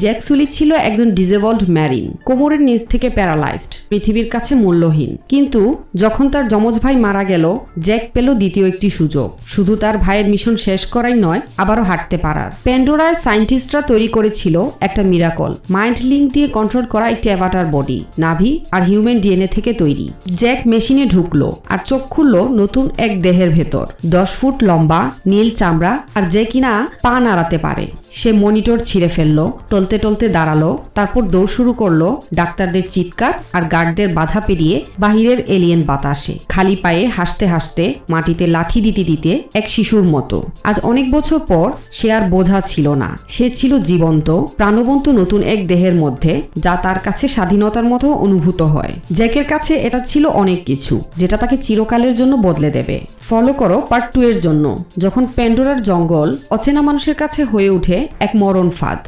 Jack সুলি ছিল একজন ডিজেবল্ড marine, কোমরের নিচ থেকে প্যারালাইজড, পৃথিবীর কাছে মূল্যহীন। কিন্তু যখন তার যমজ ভাই মারা গেল, জ্যাক পেল দ্বিতীয় একটি সুযোগ। শুধু তার ভাইয়ের মিশন শেষ করাই নয়, আবারও হাঁটতে পারার। প্যান্ডোরায় সায়েন্টিস্টরা তৈরি করেছিল একটা মিরাকল, মাইন্ড লিঙ্ক দিয়ে কন্ট্রোল করা একটি অ্যাভাটার বডি, নাভি আর হিউম্যান ডিএনএ থেকে তৈরি। জ্যাক মেশিনে ঢুকলো আর চোখ খুলল নতুন এক দেহের ভেতর। দশ ফুট লম্বা, নীল চামড়া আর যে কিনা পা নাড়াতে পারে। সে মনিটর ছিঁড়ে ফেলল টলতে টলতে দাঁড়াল, তারপর দৌড় শুরু করল, ডাক্তারদের চিৎকার আর গার্ডদের বাধা পেরিয়ে বাহিরের এলিয়েন বাতাসে। খালি পায়ে হাসতে হাসতে, মাটিতে লাথি দিতে দিতে এক শিশুর মতো। আজ অনেক বছর পর সে আর বোঝা ছিল না। সে ছিল জীবন্ত, প্রাণবন্ত নতুন এক দেহের মধ্যে, যা তার কাছে স্বাধীনতার মতো অনুভূত হয়। জ্যাকের কাছে এটা ছিল অনেক কিছু, যেটা তাকে চিরকালের জন্য বদলে দেবে। ফলো করো পার্ট টু এর জন্য। যখন প্যান্ডোরার জঙ্গল অচেনা মানুষের কাছে হয়ে ওঠে এক মরণ ফাঁদ।